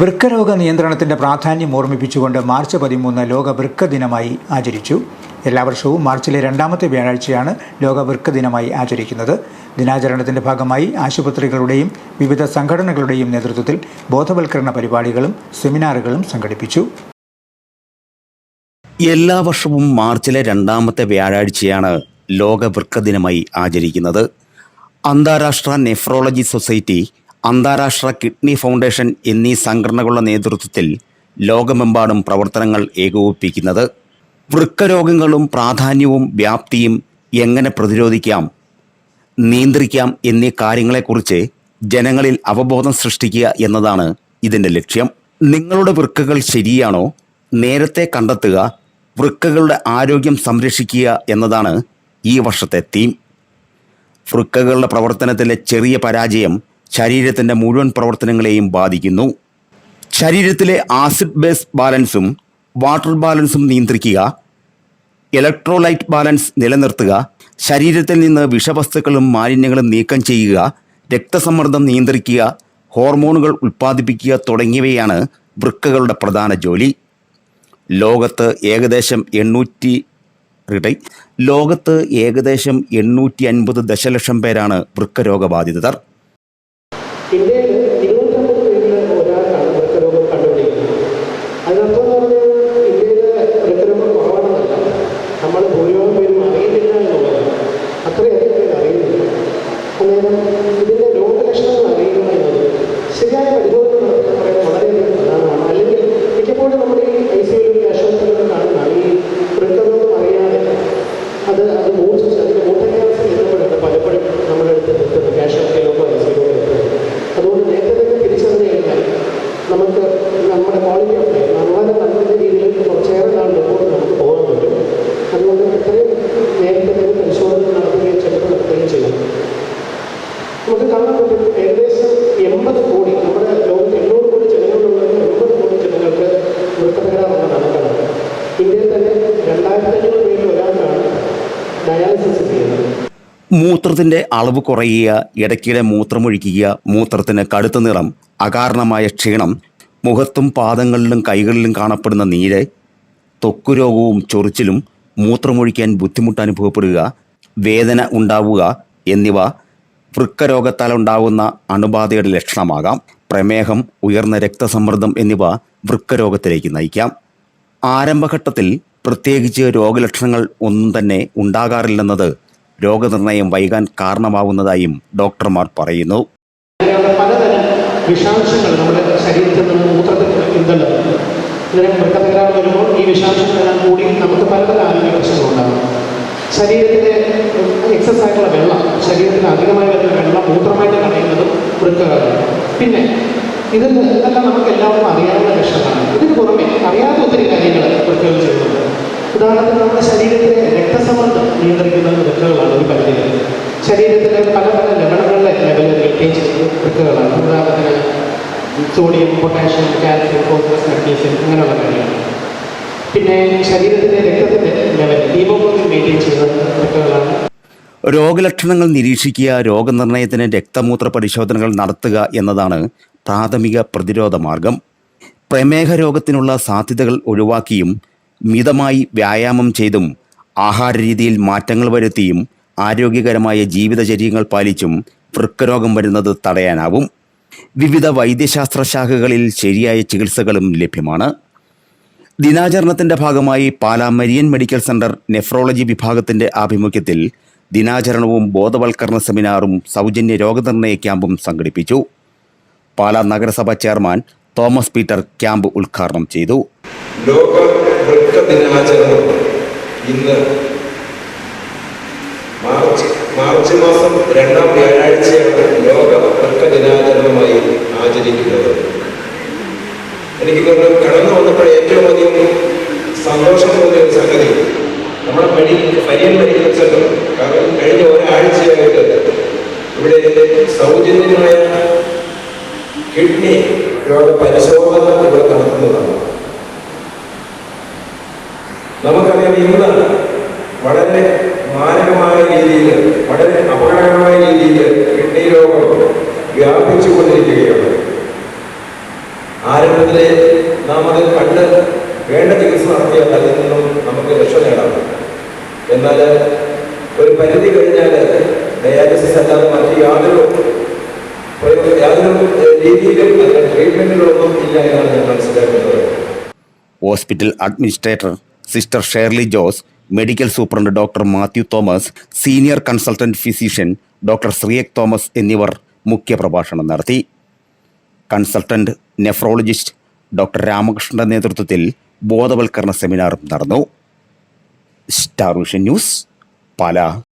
വൃക്കരോഗ നിയന്ത്രണത്തിന്റെ പ്രാധാന്യം ഓർമ്മിപ്പിച്ചുകൊണ്ട് മാർച്ച് പതിമൂന്ന് ലോക വൃക്ക ദിനമായി ആചരിച്ചു. എല്ലാ വർഷവും മാർച്ചിലെ രണ്ടാമത്തെ വ്യാഴാഴ്ചയാണ് ലോക വൃക്ക ദിനമായി ആചരിക്കുന്നത്. ദിനാചരണത്തിന്റെ ഭാഗമായി ആശുപത്രികളുടെയും വിവിധ സംഘടനകളുടെയും നേതൃത്വത്തിൽ ബോധവൽക്കരണ പരിപാടികളും സെമിനാറുകളും സംഘടിപ്പിച്ചു. എല്ലാ വർഷവും മാർച്ചിലെ രണ്ടാമത്തെ വ്യാഴാഴ്ചയാണ് ലോക വൃക്ക ദിനമായി ആചരിക്കുന്നത്. അന്താരാഷ്ട്ര നെഫ്രോളജി സൊസൈറ്റി അന്താരാഷ്ട്ര കിഡ്നി ഫൗണ്ടേഷൻ എന്നീ സംഘടനകളുടെ നേതൃത്വത്തിൽ ലോകമെമ്പാടും പ്രവർത്തനങ്ങൾ ഏകോപിപ്പിക്കുന്നത്. വൃക്കരോഗങ്ങളും പ്രാധാന്യവും വ്യാപ്തിയും എങ്ങനെ പ്രതിരോധിക്കാം നിയന്ത്രിക്കാം എന്നീ കാര്യങ്ങളെക്കുറിച്ച് ജനങ്ങളിൽ അവബോധം സൃഷ്ടിക്കുക എന്നതാണ് ഇതിന്റെ ലക്ഷ്യം. നിങ്ങളുടെ വൃക്കകൾ ശരിയാണോ? നേരത്തെ കണ്ടെത്തുക വൃക്കകളുടെ ആരോഗ്യം സംരക്ഷിക്കുക എന്നതാണ് ഈ വർഷത്തെ തീം വൃക്കകളുടെ പ്രവർത്തനത്തിലെ ചെറിയ പരാജയം ശരീരത്തിന്റെ മുഴുവൻ പ്രവർത്തനങ്ങളെയും ബാധിക്കുന്നു. ശരീരത്തിലെ ആസിഡ് ബേസ് ബാലൻസും വാട്ടർ ബാലൻസും നിയന്ത്രിക്കുക. ഇലക്ട്രോലൈറ്റ് ബാലൻസ് നിലനിർത്തുക. ശരീരത്തിൽ നിന്ന് വിഷവസ്തുക്കളും മാലിന്യങ്ങളും നീക്കം ചെയ്യുക. രക്തസമ്മർദ്ദം നിയന്ത്രിക്കുക. ഹോർമോണുകൾ ഉൽപ്പാദിപ്പിക്കുക തുടങ്ങിയവയാണ് വൃക്കകളുടെ പ്രധാന ജോലി. ലോകത്ത് ഏകദേശം എണ്ണൂറ്റി റിട്ടൈ ലോകത്ത് ഏകദേശം എണ്ണൂറ്റി അൻപത് ദശലക്ഷം പേരാണ് വൃക്കരോഗബാധിതർ. ഇന്ത്യയിൽ ഇന്ത്യയിൽ തന്നെ അളവ് കുറയുക ഇടയ്ക്കിടെ മൂത്രമൊഴിക്കുക മൂത്രത്തിന് കടുത്ത നിറം അകാരണമായ ക്ഷീണം മുഖത്തും പാദങ്ങളിലും കൈകളിലും കാണപ്പെടുന്ന നീര് ത്വക്കുരോഗവും ചൊറിച്ചിലും മൂത്രമൊഴിക്കാൻ ബുദ്ധിമുട്ട് അനുഭവപ്പെടുക വേദന ഉണ്ടാവുക എന്നിവ വൃക്കരോഗത്താൽ ഉണ്ടാകുന്ന അണുബാധയുടെ ലക്ഷണമാകാം. പ്രമേഹം ഉയർന്ന രക്തസമ്മർദ്ദം എന്നിവ വൃക്കരോഗത്തിലേക്ക് നയിക്കാം. ആരംഭഘട്ടത്തിൽ പ്രത്യേകിച്ച് രോഗലക്ഷണങ്ങൾ ഒന്നും തന്നെ ഉണ്ടാകാറില്ലെന്നത് രോഗനിർണയം വൈകാൻ കാരണമാവുന്നതായും ഡോക്ടർമാർ പറയുന്നു. പലതരം വിഷാംശങ്ങൾ നമ്മുടെ ശരീരത്തിൽ നിന്ന് മൂത്രത്തിൽ പിന്തള്ളുന്നു ഇങ്ങനെ വൃക്കതകരാറ് വരുമ്പോൾ ഈ വിഷാംശങ്ങളെല്ലാം കൂടി നമുക്ക് പലതരം ആരോഗ്യ പ്രശ്നങ്ങളുണ്ടാകും ശരീരത്തിലെ എക്സസ് ആയിട്ടുള്ള വെള്ളം ശരീരത്തിൽ അധികമായി വരുന്ന വെള്ളം മൂത്രമായിട്ട് കളയുന്നതും വൃക്കകളാണ് പിന്നെ ഇതിൽ ഇതെല്ലാം നമുക്ക് എല്ലാവർക്കും അറിയാവുന്ന ലക്ഷണമാണ് ഇതിന് പുറമെ അറിയാത്ത ഒത്തിരി കാര്യങ്ങൾ വൃക്കകൾ ചെയ്യുന്നുണ്ട് ഉദാഹരണത്തിന് നമ്മുടെ ശരീരത്തിലെ രക്തസമ്മർദ്ദം നിയന്ത്രിക്കുന്ന വൃക്കകളാണ് ഒരു പരിധിയിൽ ശരീരത്തിലെ പല പല ലവണങ്ങളുടെ ലെവൽ മെയിന്റെയിൻ ചെയ്യുന്നത് വൃക്കകളാണ് ഉദാഹരണത്തിന് sodium potassium calcium phosphorus magnesium അങ്ങനെയുള്ള കാര്യങ്ങൾ. പിന്നെ ശരീരത്തിലെ രക്തത്തിന്റെ ലെവൽ ഹീമോഗ്ലോബിൻ മെയിന്റെയിൻ ചെയ്യുന്നത് ഘട്ടങ്ങളാണ് രോഗലക്ഷണങ്ങൾ നിരീക്ഷിക്കുക രോഗനിർണയത്തിന് രക്തമൂത്ര പരിശോധനകൾ നടത്തുക എന്നതാണ് പ്രാഥമിക പ്രതിരോധ മാർഗം. പ്രമേഹ രോഗത്തിനുള്ള സാധ്യതകൾ ഒഴിവാക്കിയും മിതമായി വ്യായാമം ചെയ്തും ആഹാര രീതിയിൽ മാറ്റങ്ങൾ വരുത്തിയും ആരോഗ്യകരമായ ജീവിതചര്യങ്ങൾ പാലിച്ചും വൃക്കരോഗം വരുന്നത് തടയാനാവും. വിവിധ വൈദ്യശാസ്ത്ര ശാഖകളിൽ ശരിയായ ചികിത്സകളും ലഭ്യമാണ്. ദിനാചരണത്തിന്റെ ഭാഗമായി Pala Marian medical centre nephrology വിഭാഗത്തിന്റെ ആഭിമുഖ്യത്തിൽ ദിനാചരണവും ബോധവൽക്കരണ സെമിനാറും സൗജന്യ രോഗനിർണയ ക്യാമ്പും സംഘടിപ്പിച്ചു. പാലാ നഗരസഭ ചെയർമാൻ തോമസ് പീറ്റർ ക്യാമ്പ് ഉദ്ഘാടനം ചെയ്തു. ലോക ദിനാചരണം ഇന്ന് മാർച്ച് മാർച്ച് മാസം രണ്ടാം വ്യാഴാഴ്ചയാണ് ലോക വൃക്ക ദിനാചരണമായി ആചരിക്കുന്നത് എനിക്ക് തോന്നുന്നു കടന്നു വന്നപ്പോൾ ഏറ്റവും അധികം സന്തോഷം തോന്നിയ ഒരു സംഗതി. നമ്മുടെ പണി പരിയൻ മെഡിക്കൽ സെന്റർ കാരണം കഴിഞ്ഞ ഒരാഴ്ചയായിട്ട് ഇവിടെ സൗജന്യമായ കിഡ്നി രോഗ പരിശോധന ഇവിടെ നടത്തുന്നതാണ്. നമുക്കറിയാം ഇന്ന് വളരെ മാരകമായ രീതിയിൽ വളരെ അപകടകരമായ രീതിയിൽ കിഡ്നി രോഗം വ്യാപിച്ചുകൊണ്ടിരിക്കുകയാണ്. ആരംഭത്തിലെ നാം അത് കണ്ട് വേണ്ട ചികിത്സ നടത്തിയാൽ അതിൽ നിന്നും നമുക്ക് രക്ഷ നേടാം. എന്നാൽ ഒരു പരിധി കഴിഞ്ഞാൽ ഡയാലിസിസ് അല്ലാതെ മറ്റ് യാതൊരു യാതൊരു രീതിയിലും അതിന്റെ ട്രീറ്റ്മെന്റുകളൊന്നും ഇല്ല എന്നാണ് ഞാൻ മനസ്സിലാക്കുന്നത്. Hospital administrator sister Shirley Jose medical superintendent doctor Mathew Thomas senior consultant physician doctor Sreeyak Thomas എന്നിവർ മുഖ്യപ്രഭാഷണം നടത്തി. കൺസൾട്ടന്റ് നെഫ്രോളജിസ്റ്റ് ഡോക്ടർ രാമകൃഷ്ണന്റെ നേതൃത്വത്തിൽ ബോധവൽക്കരണ സെമിനാറും നടന്നു. Star vision news Pala.